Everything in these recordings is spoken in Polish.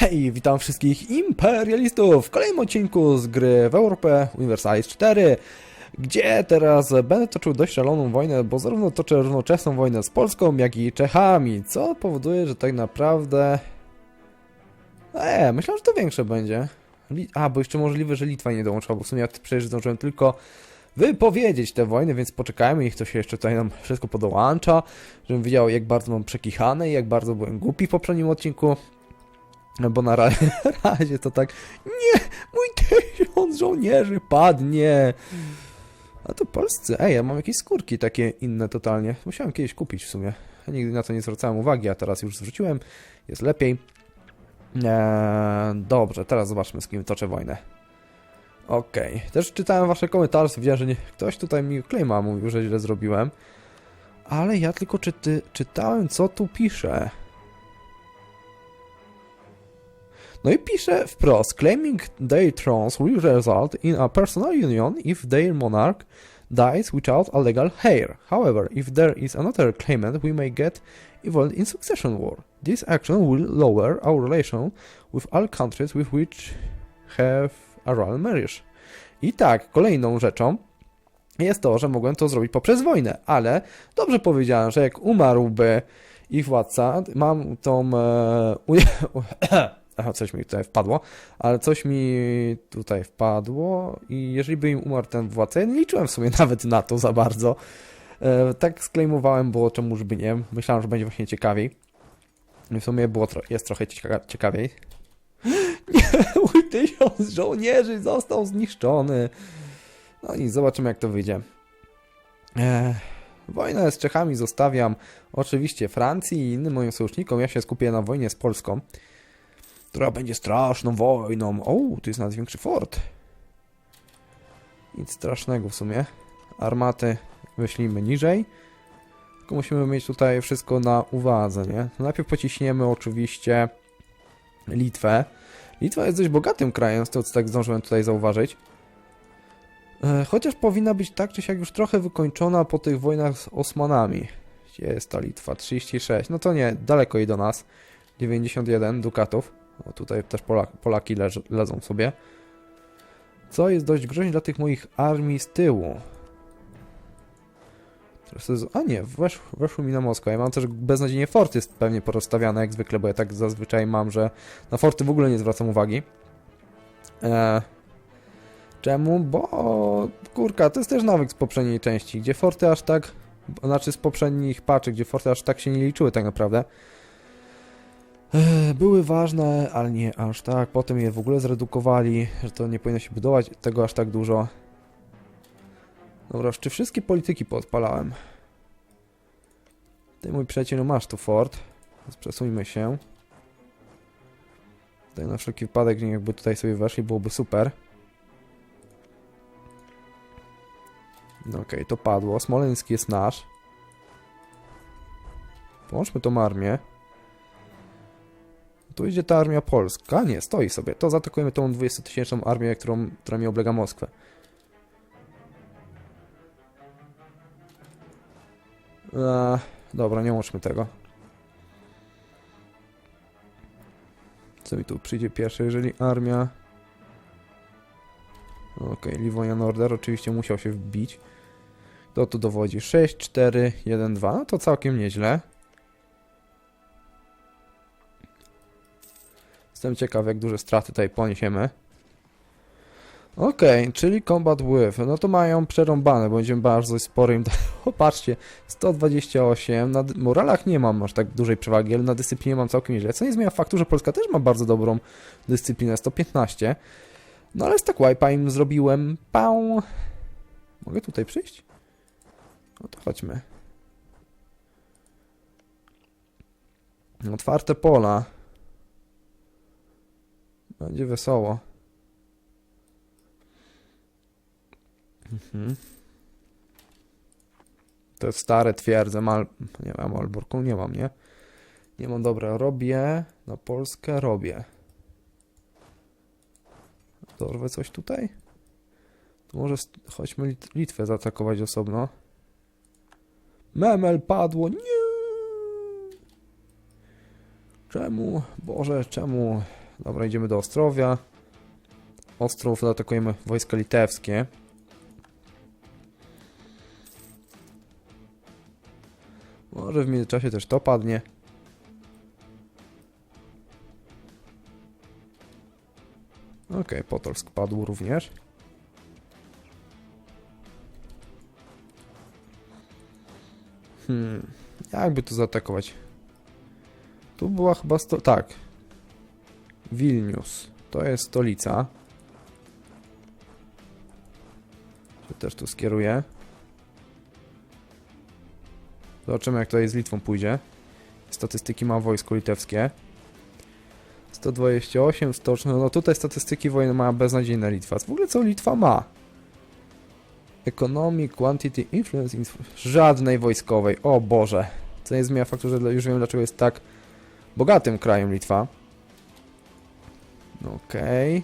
Hej, witam wszystkich imperialistów w kolejnym odcinku z gry w Europę Universalis 4, gdzie teraz będę toczył dość szaloną wojnę, bo zarówno toczę równoczesną wojnę z Polską, jak i Czechami, co powoduje, że tak naprawdę... Eee, myślę, że to większe będzie. A, bo jeszcze możliwe, że Litwa nie dołączyła, bo w sumie ja przecież zdążyłem tylko wypowiedzieć te wojny, więc poczekajmy, niech to się jeszcze tutaj nam wszystko podołącza, żebym wiedział, jak bardzo mam przekichane i jak bardzo byłem głupi w poprzednim odcinku. No bo na ra- razie to tak, nie, mój tysiąc żołnierzy padnie. A to polscy, ej, ja mam jakieś skórki takie inne totalnie. Musiałem kiedyś kupić w sumie. Ja nigdy na to nie zwracałem uwagi, a teraz już zwróciłem. Jest lepiej. Eee, dobrze, teraz zobaczmy z kim toczę wojnę. Okej, też czytałem wasze komentarze, widziałem, że nie, ktoś tutaj mi klejma mówił, że źle zrobiłem. Ale ja tylko czyty, czytałem, co tu pisze. No i pisze wprost, claiming their thrones will result in a personal union if their monarch dies without a legal heir. However, if there is another claimant, we may get involved in succession war. This action will lower our relation with all countries with which have a royal marriage. I tak, kolejną rzeczą jest to, że mogłem to zrobić poprzez wojnę, ale dobrze powiedziałem, że jak umarłby ich władca, mam tą... E, Aha, coś mi tutaj wpadło, ale coś mi tutaj wpadło i jeżeli by im umarł ten władca, ja nie liczyłem w sumie nawet na to za bardzo. E, tak sklejmowałem, bo czemuż by nie. Myślałem, że będzie właśnie ciekawiej. W sumie było tro jest trochę cieka ciekawiej. Nie, mój tysiąc żołnierzy został zniszczony. No i zobaczymy jak to wyjdzie. E, wojnę z Czechami zostawiam oczywiście Francji i innym moim sojusznikom. Ja się skupię na wojnie z Polską która będzie straszną wojną. O, tu jest nawet większy fort. Nic strasznego w sumie. Armaty wyślimy niżej. Tylko musimy mieć tutaj wszystko na uwadze, nie? Najpierw pociśniemy oczywiście Litwę. Litwa jest dość bogatym krajem, z tego co tak zdążyłem tutaj zauważyć. E, Chociaż powinna być tak czy siak już trochę wykończona po tych wojnach z Osmanami. Gdzie jest ta Litwa? 36. No to nie, daleko jej do nas. 91 dukatów. O, tutaj też Polak, Polaki leż, lezą sobie. Co jest dość groźne dla tych moich armii z tyłu. Jest, a nie, wesz, weszło mi na Moskwę. Ja mam też beznadziejnie forty pewnie porozstawiane jak zwykle, bo ja tak zazwyczaj mam, że na forty w ogóle nie zwracam uwagi. E, czemu? Bo kurka, to jest też nawyk z poprzedniej części, gdzie forty aż tak, znaczy z poprzednich paczy, gdzie forty aż tak się nie liczyły tak naprawdę. Były ważne, ale nie aż tak. Potem je w ogóle zredukowali, że to nie powinno się budować tego aż tak dużo. Dobra, czy wszystkie polityki podpalałem? Ty mój przyjaciel, no masz tu fort. Przesuńmy się. Tutaj na wszelki wypadek, jakby tutaj sobie weszli, byłoby super. No Okej, to padło. Smoleński jest nasz. Połączmy tą armię. Tu idzie ta armia polska. Nie, stoi sobie. To zaatakujemy tą 20-tysięczną armię, którą, która mi oblega Moskwę. Eee, dobra, nie łączmy tego. Co mi tu przyjdzie pierwsze, jeżeli armia... Okej, Livonia Norder oczywiście musiał się wbić. To tu dowodzi 6, 4, 1, 2. No to całkiem nieźle. Jestem ciekaw, jak duże straty tutaj poniesiemy. Okej, czyli combat with. No to mają przerąbane, bo będziemy bardzo sporym. O, patrzcie, 128. Na moralach nie mam aż tak dużej przewagi, ale na dyscyplinie mam całkiem nieźle. Co nie zmienia faktu, że Polska też ma bardzo dobrą dyscyplinę, 115. No ale z tak wipe'a im zrobiłem. Mogę tutaj przyjść? No to chodźmy. Otwarte pola. Będzie wesoło. Mhm. To jest stare twierdze. Mal... Nie mam Malborku, nie mam, nie? Nie mam, dobra. Robię. Na Polskę robię. Dorwę coś tutaj? To może chodźmy Lit Litwę zaatakować osobno. Memel padło. Nie! Czemu? Boże, czemu? Dobra, idziemy do Ostrowia. Ostrów zaatakujemy wojska litewskie. Może w międzyczasie też to padnie. Okej, Potolsk padł również. Hmm, jakby tu zaatakować? Tu była chyba sto... tak. Wilnius. To jest stolica. To też tu skieruję. Zobaczymy jak tutaj z Litwą pójdzie. Statystyki ma wojsko litewskie. 128, 100, no, tutaj statystyki wojny ma beznadziejna Litwa. W ogóle co Litwa ma? Economy, quantity, influence, inf żadnej wojskowej. O Boże. Co nie zmienia faktu, że już wiem dlaczego jest tak bogatym krajem Litwa. Okej.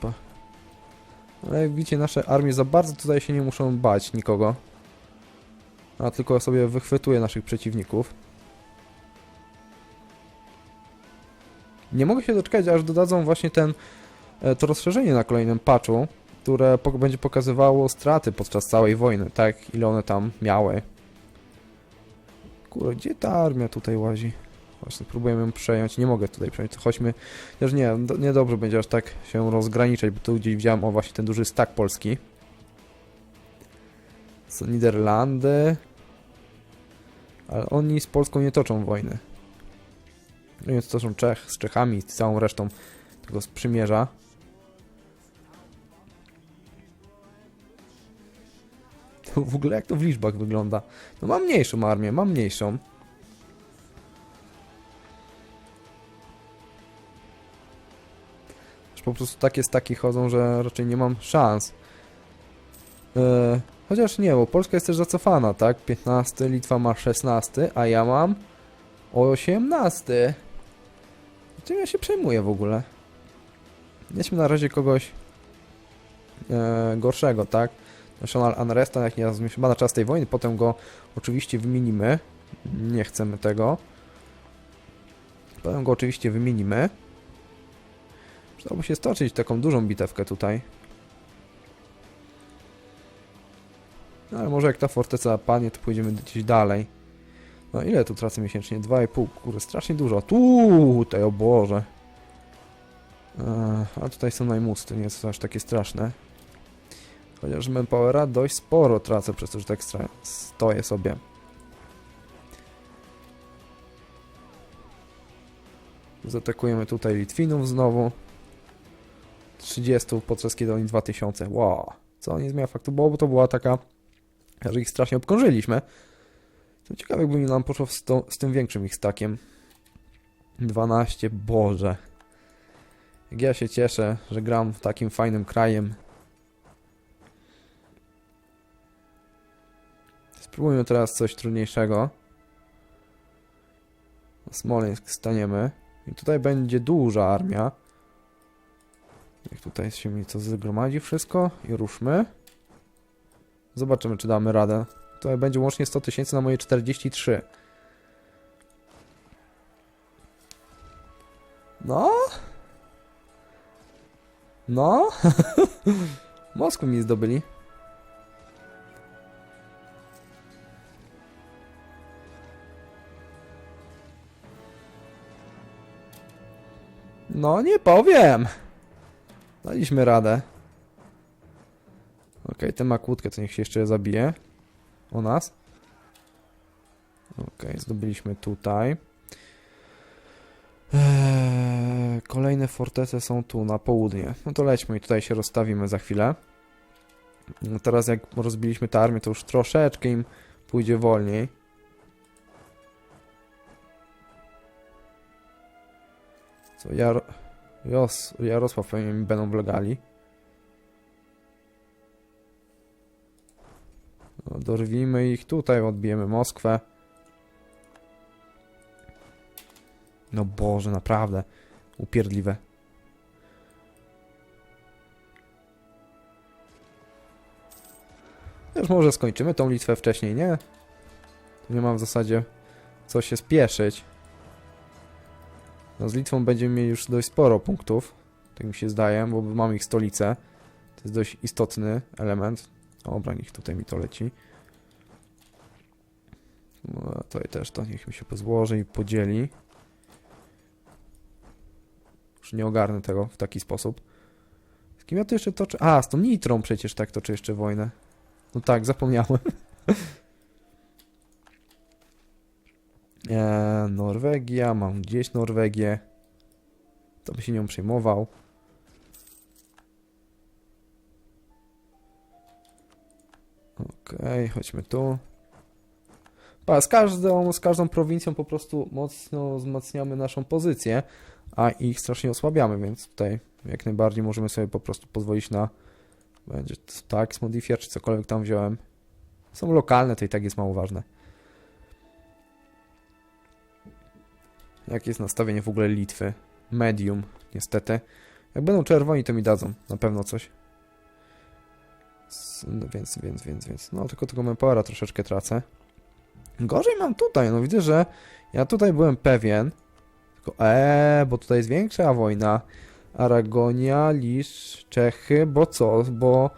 Pa. Ale jak widzicie, nasze armie za bardzo tutaj się nie muszą bać nikogo. A tylko sobie wychwytuje naszych przeciwników. Nie mogę się doczekać, aż dodadzą właśnie ten, e, to rozszerzenie na kolejnym patchu, które pok- będzie pokazywało straty podczas całej wojny, tak? Ile one tam miały. Kurde, gdzie ta armia tutaj łazi? Właśnie próbujemy ją przejąć, nie mogę tutaj przejąć, chodźmy, też nie, do- niedobrze będzie aż tak się rozgraniczać, bo tu gdzieś widziałem, o właśnie ten duży stak polski. Co Niderlandy, ale oni z Polską nie toczą wojny. No więc toczą Czech z Czechami, z całą resztą tego sprzymierza. To w ogóle jak to w liczbach wygląda? No mam mniejszą armię, mam mniejszą. Już po prostu takie staki chodzą, że raczej nie mam szans. E, chociaż nie, bo Polska jest też zacofana, tak? 15, Litwa ma 16, a ja mam 18. Czym ja się przejmuję w ogóle? Mieliśmy na razie kogoś e, gorszego, tak? National Unresta, jak nie nazwijmy chyba na czas tej wojny, potem go oczywiście wymienimy. Nie chcemy tego. Potem go oczywiście wymienimy. Przydałoby się stoczyć taką dużą bitewkę tutaj. No, ale może jak ta forteca padnie, to pójdziemy gdzieś dalej. No ile tu tracę miesięcznie? 2,5, kurde, strasznie dużo. Tutaj, o Boże. Eee, a tutaj są najmusty, nie to aż takie straszne. Chociaż manpowera dość sporo tracę przez to, że tak stoję sobie. Zaatakujemy tutaj Litwinów znowu. 30, podczas kiedy oni 2000. Wow. Co nie zmienia faktu, bo to była taka, że ich strasznie obkrążyliśmy. To ciekawe, jakby nam poszło z, to, z tym większym ich stakiem. 12, Boże. Jak ja się cieszę, że gram w takim fajnym krajem. Spróbujmy teraz coś trudniejszego. Smoleńsk staniemy. I tutaj będzie duża armia. Jak tutaj się mi co zgromadzi wszystko i ruszmy. Zobaczymy, czy damy radę. Tutaj będzie łącznie 100 tysięcy na moje 43. No? No? Moskwę mi zdobyli. No, nie powiem. Daliśmy radę. Okej, ten ma kłódkę, to niech się jeszcze zabije. O nas. Okej, zdobyliśmy tutaj. Eee, kolejne fortece są tu, na południe. No to lećmy i tutaj się rozstawimy za chwilę. No teraz jak rozbiliśmy tę armię, to już troszeczkę im pójdzie wolniej. Co, Jar... Jos... Jarosław pewnie mi będą wlegali. No, dorwijmy ich tutaj, odbijemy Moskwę. No Boże, naprawdę. Upierdliwe. Już może skończymy tą Litwę wcześniej, nie? Nie mam w zasadzie co się spieszyć. No z Litwą będziemy mieli już dość sporo punktów, tak mi się zdaje, bo mamy ich stolicę. To jest dość istotny element. Dobra, niech tutaj mi to leci. No, tutaj też to niech mi się pozłoży i podzieli. Już nie ogarnę tego w taki sposób. Z kim ja to jeszcze toczę? A, z tą Nitrą przecież tak toczę jeszcze wojnę. No tak, zapomniałem. Eee, Norwegia, mam gdzieś Norwegię. To by się nią przejmował. Okej, chodźmy tu. Pa, z każdą, z każdą prowincją po prostu mocno wzmacniamy naszą pozycję, a ich strasznie osłabiamy, więc tutaj jak najbardziej możemy sobie po prostu pozwolić na będzie tax modifier, czy cokolwiek tam wziąłem. Są lokalne, to i tak jest mało ważne. Jakie jest nastawienie w ogóle Litwy? Medium, niestety. Jak będą czerwoni, to mi dadzą na pewno coś. No więc, więc, więc, więc. No tylko tego manpowera troszeczkę tracę. Gorzej mam tutaj, no widzę, że ja tutaj byłem pewien. Tylko eee, bo tutaj jest większa wojna. Aragonia, Lisz, Czechy, bo co? Bo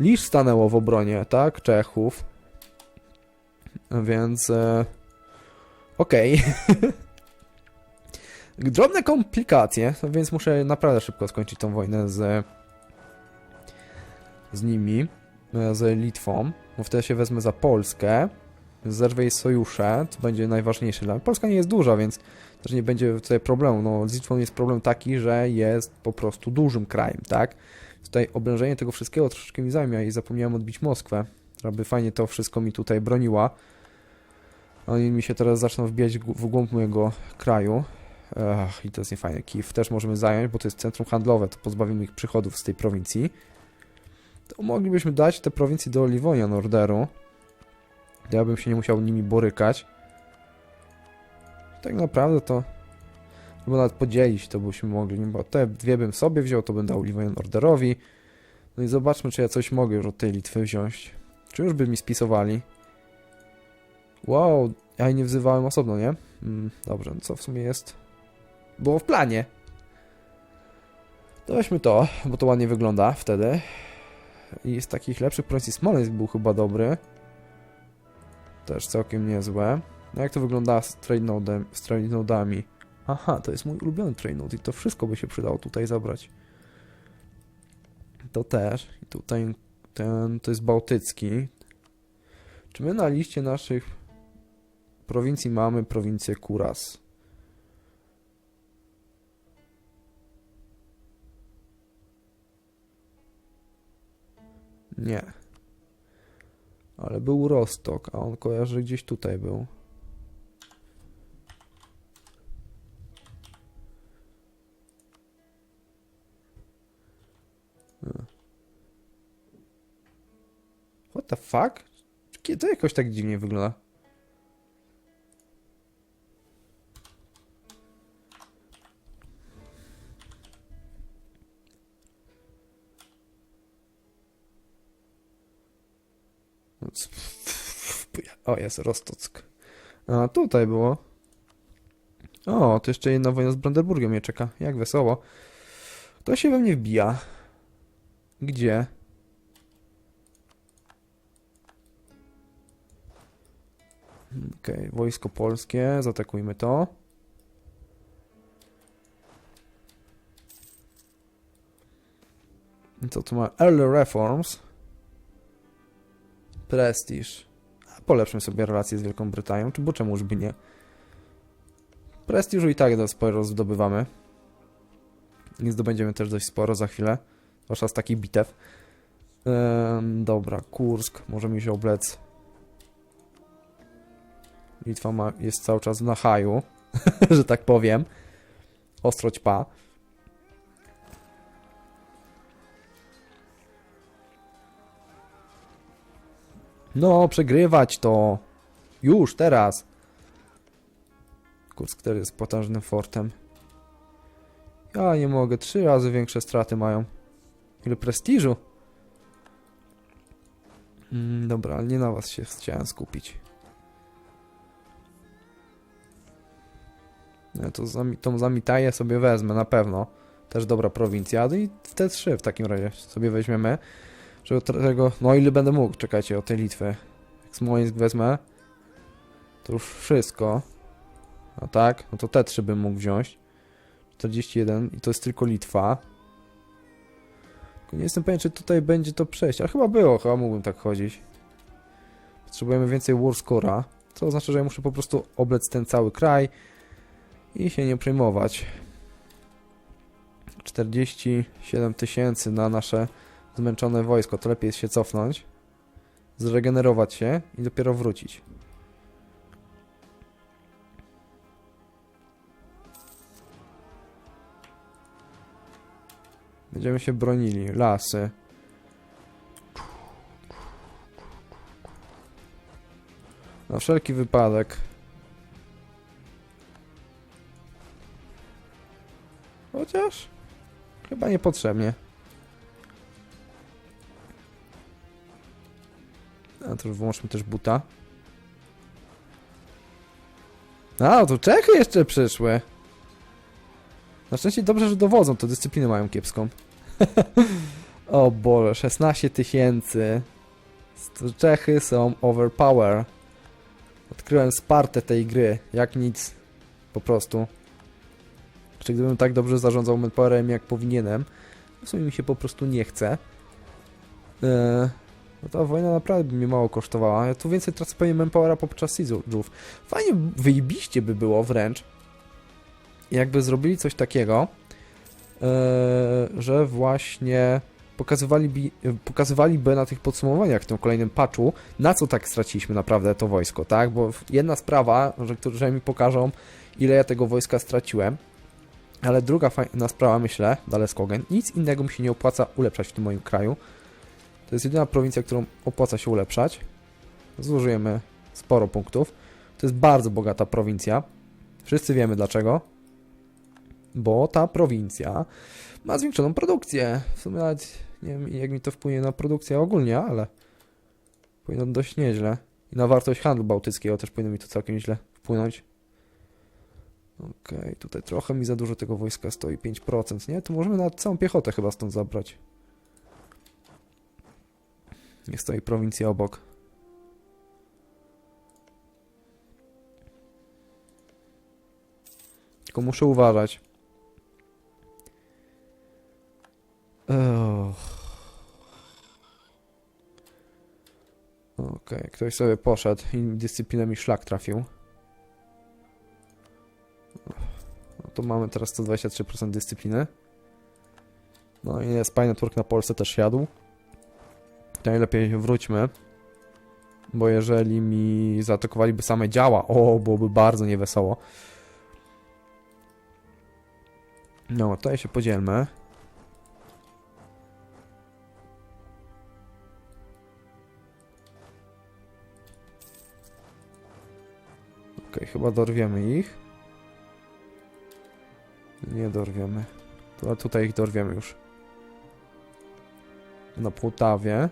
Lisz stanęło w obronie, tak? Czechów. Więc e, okej. Drobne komplikacje, więc muszę naprawdę szybko skończyć tą wojnę z z nimi, e, z Litwą, bo wtedy się wezmę za Polskę, zerwę jej sojusze, co będzie najważniejsze dla mnie. Polska nie jest duża, więc też nie będzie tutaj problemu. No, z Litwą jest problem taki, że jest po prostu dużym krajem, tak? Tutaj oblężenie tego wszystkiego troszeczkę mi zajmie i zapomniałem odbić Moskwę, która by fajnie to wszystko mi tutaj broniła. Oni mi się teraz zaczną wbijać w głąb mojego kraju. Ech, I to jest niefajne. Kijów też możemy zająć, bo to jest centrum handlowe, to pozbawimy ich przychodów z tej prowincji. To moglibyśmy dać te prowincje do Liwonia Norderu. Ja bym się nie musiał nimi borykać. Tak naprawdę to... Albo nawet podzielić to byśmy mogli, bo te dwie bym sobie wziął, to bym dał Liwonia Norderowi. No i zobaczmy, czy ja coś mogę już od tej Litwy wziąć. Czy już by mi spisowali? Wow, ja nie wzywałem osobno, nie? Mm, dobrze, no co w sumie jest? Było w planie. To weźmy to, bo to ładnie wygląda wtedy. I z takich lepszych prowincji Smoleńsk był chyba dobry. Też całkiem niezłe. No jak to wygląda z trade, nodem, z trade nodami? Aha, to jest mój ulubiony trade node i to wszystko by się przydało tutaj zabrać. To też. I tutaj ten, to jest bałtycki. Czy my na liście naszych prowincji mamy prowincję Kuras? Nie. Ale był Rostok, a on kojarzy gdzieś tutaj był. Hmm. What the fuck? To jakoś tak dziwnie wygląda. O, jest Rostock. A, tutaj było. O, to jeszcze jedna wojna z Brandenburgiem mnie czeka. Jak wesoło. To się we mnie wbija. Gdzie? Okej, wojsko polskie, zaatakujmy to. Co tu ma? Early Reforms. Prestiż. A Polepszmy sobie relacje z Wielką Brytanią, czy bo czemuż by nie? Prestiżu i tak sporo zdobywamy. I zdobędziemy też dość sporo za chwilę. Zwłaszcza z takich bitew. Ehm, dobra, Kursk, możemy się oblec. Litwa ma, jest cały czas na haju, że tak powiem. Ostroć pa. No, przegrywać to. Już, teraz. Kursk też jest potężnym fortem. Ja nie mogę, trzy razy większe straty mają. Ile prestiżu? Mm, dobra, ale nie na was się chciałem skupić. Ja to zami tą zamitaję sobie wezmę, na pewno. Też dobra prowincja. No i te trzy w takim razie sobie weźmiemy. Że tego, no ile będę mógł, czekajcie, o tej Litwy. Jak Smoleńsk wezmę, to już wszystko. A tak, no to te trzy bym mógł wziąć. 41 i to jest tylko Litwa. Nie jestem pewien, czy tutaj będzie to przejść, ale chyba było, chyba mógłbym tak chodzić. Potrzebujemy więcej war score'a, co oznacza, że ja muszę po prostu oblec ten cały kraj i się nie przejmować. 47 tysięcy na nasze zmęczone wojsko, to lepiej jest się cofnąć, zregenerować się i dopiero wrócić. Będziemy się bronili. Lasy. Na wszelki wypadek. Chociaż chyba niepotrzebnie. A to już włączmy też buta. A, to Czechy jeszcze przyszły. Na szczęście dobrze, że dowodzą, to dyscyplinę mają kiepską. o Boże, 16 tysięcy. Czechy są overpower. Odkryłem Spartę tej gry, jak nic. Po prostu. Czy gdybym tak dobrze zarządzał manpowerem jak powinienem, w sumie mi się po prostu nie chce. Eee, no ta wojna naprawdę by mnie mało kosztowała. Ja tu więcej tracę pewnie manpowera podczas siege'ów. Fajnie, wyjebiście by było wręcz, jakby zrobili coś takiego, e, że właśnie pokazywaliby, pokazywaliby na tych podsumowaniach w tym kolejnym patchu, na co tak straciliśmy naprawdę to wojsko, tak? Bo jedna sprawa, że, że mi pokażą, ile ja tego wojska straciłem, ale druga fajna sprawa, myślę, Daleskogen, nic innego mi się nie opłaca ulepszać w tym moim kraju. To jest jedyna prowincja, którą opłaca się ulepszać. Zużyjemy sporo punktów. To jest bardzo bogata prowincja. Wszyscy wiemy dlaczego bo ta prowincja ma zwiększoną produkcję. W sumie nawet nie wiem, jak mi to wpłynie na produkcję ogólnie, ale powinno dość nieźle. I na wartość handlu bałtyckiego też powinno mi to całkiem źle wpłynąć. Okej, okay, tutaj trochę mi za dużo tego wojska stoi, 5%, nie? To możemy nawet całą piechotę chyba stąd zabrać. Nie stoi prowincja obok. Tylko muszę uważać. Okej, okay, ktoś sobie poszedł i dyscyplinę mi szlak trafił. No to mamy teraz 123% dyscypliny. No i jest Spy Network na Polsce też jadł. Najlepiej wróćmy. Bo jeżeli mi zaatakowaliby same działa, o, byłoby bardzo niewesoło. No, tutaj się podzielmy. Okej, chyba dorwiemy ich. Nie dorwiemy. To tutaj ich dorwiemy już. Na Płotawie.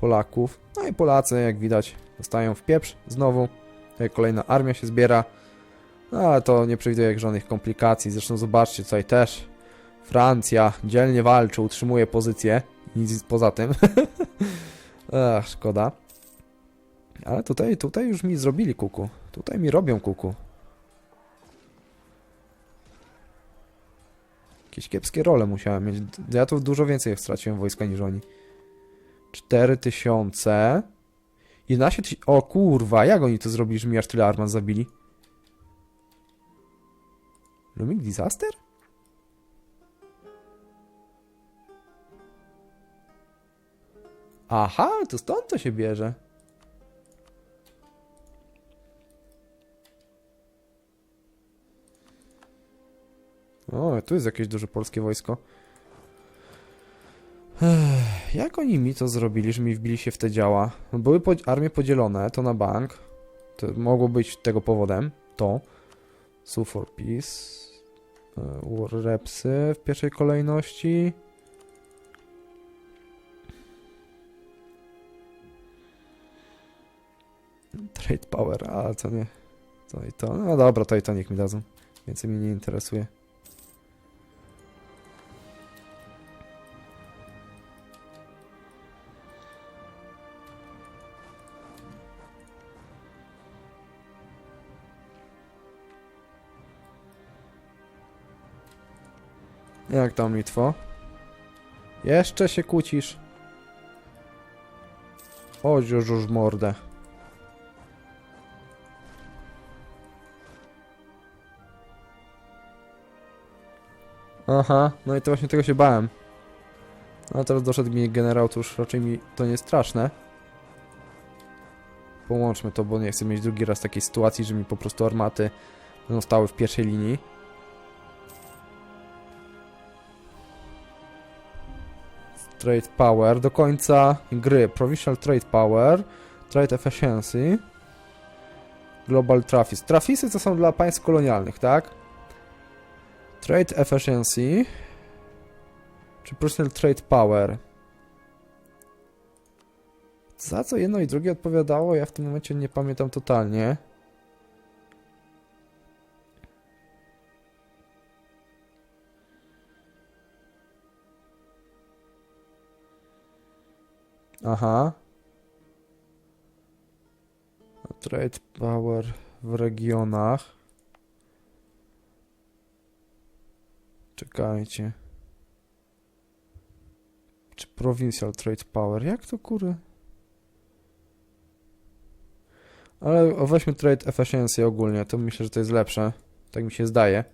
Polaków. No i Polacy, jak widać, zostają w pieprz znowu. Tutaj kolejna armia się zbiera. No ale to nie przewiduję żadnych komplikacji. Zresztą zobaczcie, tutaj też Francja dzielnie walczy, utrzymuje pozycję. Nic poza tym. Ach, szkoda. Ale tutaj, tutaj już mi zrobili kuku. Tutaj mi robią kuku. Jakieś kiepskie role musiałem mieć. Ja tu dużo więcej straciłem wojska niż oni. 4000. 11 tysięcy. O kurwa, jak oni to zrobili, że mi aż tyle armat zabili? Looming Disaster? Aha, to stąd to się bierze. O, tu jest jakieś duże polskie wojsko. Jak oni mi to zrobili, że mi wbili się w te działa? Były po armie podzielone, to na bank. To mogło być tego powodem. To. Sue for Peace. E, Repsy w pierwszej kolejności. Trade Power, ale to nie. To i to. No dobra, to i to niech mi dadzą. Więcej mnie nie interesuje. Jak tam, Litwo? Jeszcze się kłócisz? Chodź już, już mordę. Aha, no i to właśnie tego się bałem. A teraz doszedł mi generał, to już raczej mi to nie straszne. Połączmy to, bo nie chcę mieć drugi raz takiej sytuacji, że mi po prostu armaty będą stały w pierwszej linii. Trade Power do końca gry. Provincial Trade Power, Trade Efficiency, Global Traffics. Trafficy to są dla państw kolonialnych, tak? Trade Efficiency czy Personal Trade Power. Za co jedno i drugie odpowiadało, ja w tym momencie nie pamiętam totalnie. Aha. Trade Power w regionach. Czekajcie. Czy Provincial Trade Power? Jak to kury? Ale weźmy Trade Efficiency ogólnie, to myślę, że to jest lepsze. Tak mi się zdaje.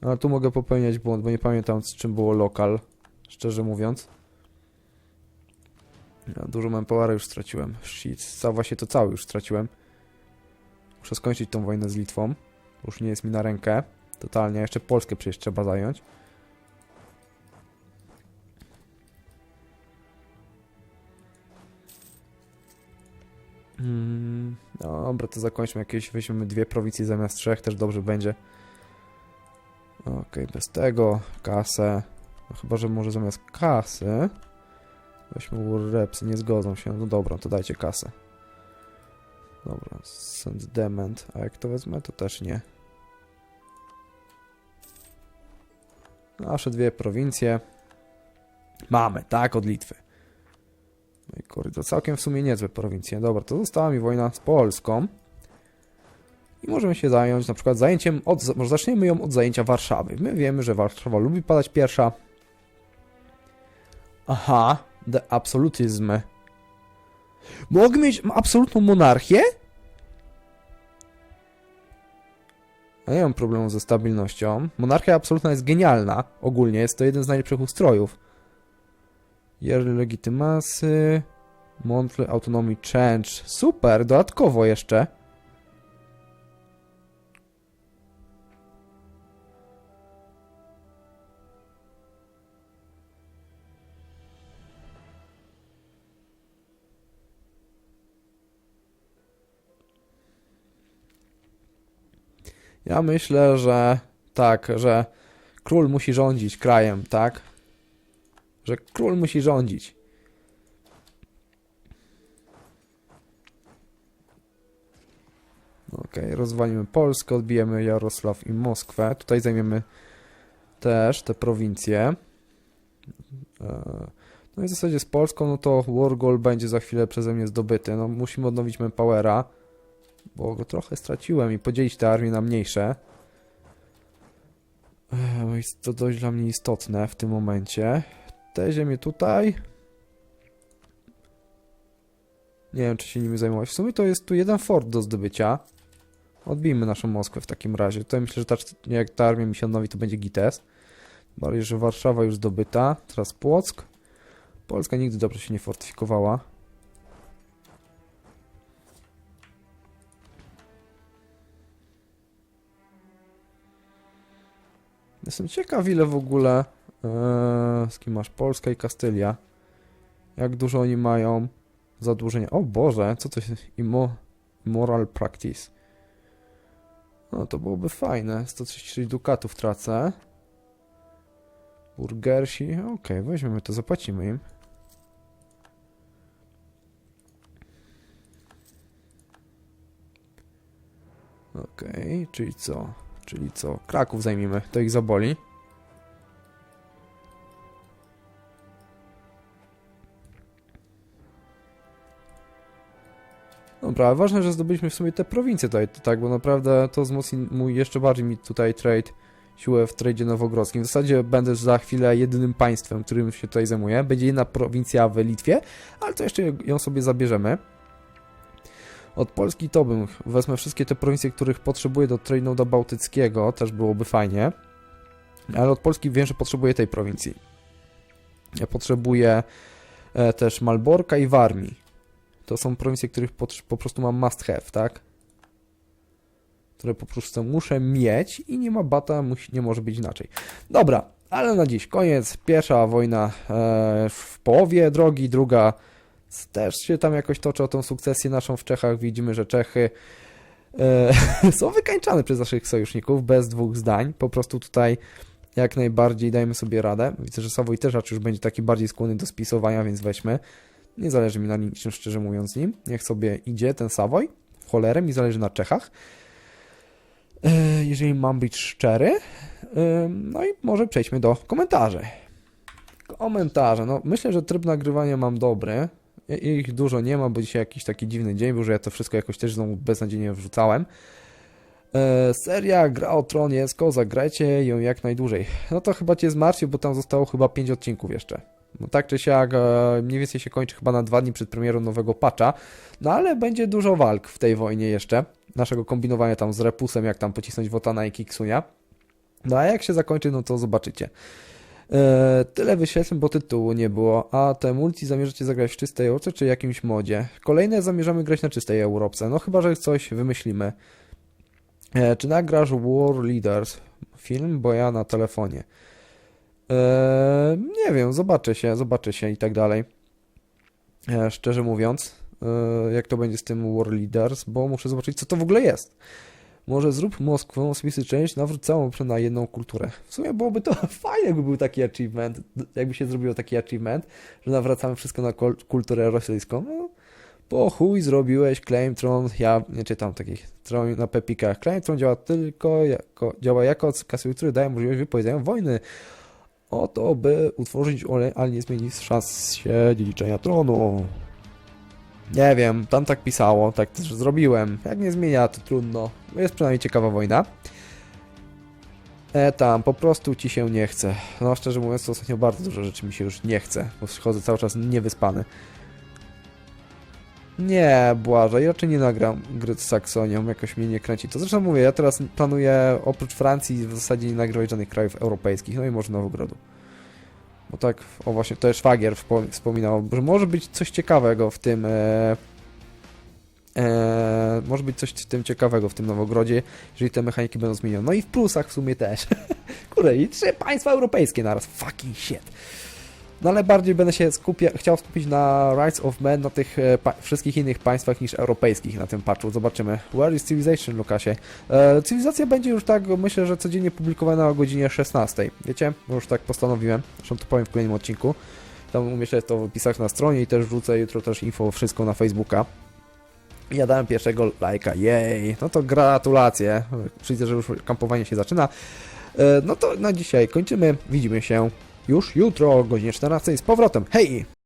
Ale tu mogę popełniać błąd, bo nie pamiętam z czym było lokal, szczerze mówiąc. Ja dużo manpowera już straciłem. Shit, właśnie to cały już straciłem. Muszę skończyć tą wojnę z Litwą. Już nie jest mi na rękę. Totalnie. Jeszcze Polskę przecież trzeba zająć. Mm, dobra, to zakończmy jakieś. Weźmiemy dwie prowincje zamiast trzech, też dobrze będzie. Okej, bez tego. Kasę. No chyba, że może zamiast kasy. Weźmy Warrepsy, nie zgodzą się. No dobra, to dajcie kasę. Dobra, Send Dement. A jak to wezmę, to też nie. Nasze dwie prowincje. Mamy, tak, od Litwy. No i kurde, całkiem w sumie niezłe prowincje. Dobra, to została mi wojna z Polską. I możemy się zająć na przykład zajęciem, od, może zaczniemy ją od zajęcia Warszawy. My wiemy, że Warszawa lubi padać pierwsza. Aha, the absolutyzm. Mogę mieć absolutną monarchię? Ja nie mam problemu ze stabilnością. Monarchia absolutna jest genialna. Ogólnie jest to jeden z najlepszych ustrojów. Yearly legitymasy. Monthly autonomy change. Super, dodatkowo jeszcze. Ja myślę, że tak, że król musi rządzić krajem, tak? Że król musi rządzić. Okej, rozwalimy Polskę, odbijemy Jarosław i Moskwę. Tutaj zajmiemy też te prowincje. E, No i w zasadzie z Polską, no to Wargol będzie za chwilę przeze mnie zdobyty. No musimy odnowić Manpowera, bo go trochę straciłem i podzielić te armie na mniejsze. Jest to dość dla mnie istotne w tym momencie. Te ziemie tutaj. Nie wiem, czy się nimi zajmować. W sumie to jest tu jeden fort do zdobycia. Odbijmy naszą Moskwę w takim razie. Tutaj myślę, że ta, jak ta armia mi się odnowi, to będzie Gites. Bardziej, że Warszawa już zdobyta. Teraz Płock. Polska nigdy dobrze się nie fortyfikowała. Jestem ciekaw, ile w ogóle. Eee, z kim masz? Polska i Kastylia. Jak dużo oni mają zadłużenia? O Boże, co to jest? Immo, immoral practice. No to byłoby fajne. 136 dukatów tracę. Burgersi. Okej, weźmiemy to, zapłacimy im. Okej, czyli co? Czyli co? Kraków zajmijmy, to ich zaboli. Dobra, ważne, że zdobyliśmy w sumie te prowincje tutaj, tak, bo naprawdę to wzmocni mój jeszcze bardziej mi tutaj trade, siłę w tradzie nowogrodzkim. W zasadzie będę za chwilę jedynym państwem, którym się tutaj zajmuję. Będzie jedna prowincja w Litwie, ale to jeszcze ją sobie zabierzemy. Od Polski to bym wezmę wszystkie te prowincje, których potrzebuję do do bałtyckiego, też byłoby fajnie. Ale od Polski wiem, że potrzebuję tej prowincji. Ja potrzebuję e, też Malborka i Warmii. To są prowincje, których po, prostu mam must have, tak? Które po prostu muszę mieć i nie ma bata, nie może być inaczej. Dobra, ale na dziś koniec. Pierwsza wojna e, w połowie drogi, druga też się tam jakoś toczy o tą sukcesję naszą w Czechach. Widzimy, że Czechy e, są wykańczane przez naszych sojuszników bez dwóch zdań. Po prostu tutaj jak najbardziej dajmy sobie radę. Widzę, że Savoy też raczej już będzie taki bardziej skłonny do spisowania, więc weźmy. Nie zależy mi na niczym, szczerze mówiąc, nim. Niech sobie idzie ten Savoy. W cholerę mi zależy na Czechach. E, jeżeli mam być szczery. E, No i może przejdźmy do komentarzy. Komentarze. No, myślę, że tryb nagrywania mam dobry. Ich dużo nie ma, bo dzisiaj jakiś taki dziwny dzień był, że ja to wszystko jakoś też znowu beznadziejnie wrzucałem. E, seria Gra o Tron jest koza, grajcie ją jak najdłużej. No to chyba cię zmartwię, bo tam zostało chyba 5 odcinków jeszcze. No tak czy siak, e, mniej więcej się kończy chyba na dwa dni przed premierą nowego patcha. No ale będzie dużo walk w tej wojnie jeszcze. Naszego kombinowania tam z Repusem, jak tam pocisnąć Wotana i Kiksunia. No a jak się zakończy, no to zobaczycie. E, tyle wyświetleń, bo tytułu nie było. A te multi zamierzacie zagrać w czystej Europce czy jakimś modzie? Kolejne zamierzamy grać na czystej Europce. No chyba, że coś wymyślimy. E, czy nagrasz War Leaders? Film, bo ja na telefonie. E, nie wiem, zobaczę się, zobaczę się i tak dalej. E, szczerze mówiąc, e, jak to będzie z tym War Leaders, bo muszę zobaczyć, co to w ogóle jest. Może zrób Moskwę, osobisty część, nawróć całą na jedną kulturę. W sumie byłoby to fajnie, jakby był taki achievement, jakby się zrobiło taki achievement, że nawracamy wszystko na kulturę rosyjską. No, po chuj zrobiłeś Claim Tron, ja nie czytam takich tron na pepikach. Claim Tron działa tylko jako, działa jako kasy, które dają możliwość wypowiedzenia wojny. O to, by utworzyć ale nie zmieni szans dziedziczenia tronu. Nie wiem, tam tak pisało, tak też zrobiłem. Jak nie zmienia, to trudno. Jest przynajmniej ciekawa wojna. E tam, po prostu ci się nie chce. No szczerze mówiąc, to ostatnio bardzo dużo rzeczy mi się już nie chce, bo chodzę cały czas niewyspany. Nie, Błażej, raczej nie nagram gry z Saksonią, jakoś mnie nie kręci. To zresztą mówię, ja teraz planuję oprócz Francji w zasadzie nie nagrywać żadnych krajów europejskich, no i może Nowogrodu. Bo tak, o właśnie, to jest Szwagier wspo- wspominał, że może być coś ciekawego w tym... E, e, może być coś w tym ciekawego w tym Nowogrodzie, jeżeli te mechaniki będą zmienione. No i w plusach w sumie też. Kurde, i trzy państwa europejskie naraz. Fucking shit. No ale bardziej będę się skupia, chciał skupić na Rights of Man, na tych e, wszystkich innych państwach niż europejskich na tym patchu. Zobaczymy. Where is Civilization, Lukasie? E, cywilizacja będzie już tak, myślę, że codziennie publikowana o godzinie 16. Wiecie? Bo już tak postanowiłem. Zresztą to powiem w kolejnym odcinku. Tam umieszczę to w opisach na stronie i też wrzucę jutro też info wszystko na Facebooka. Ja dałem pierwszego lajka, jej. No to gratulacje. Widzę, że już kampowanie się zaczyna. E, No to na dzisiaj kończymy. Widzimy się już jutro o godzinie 14 z powrotem. Hej!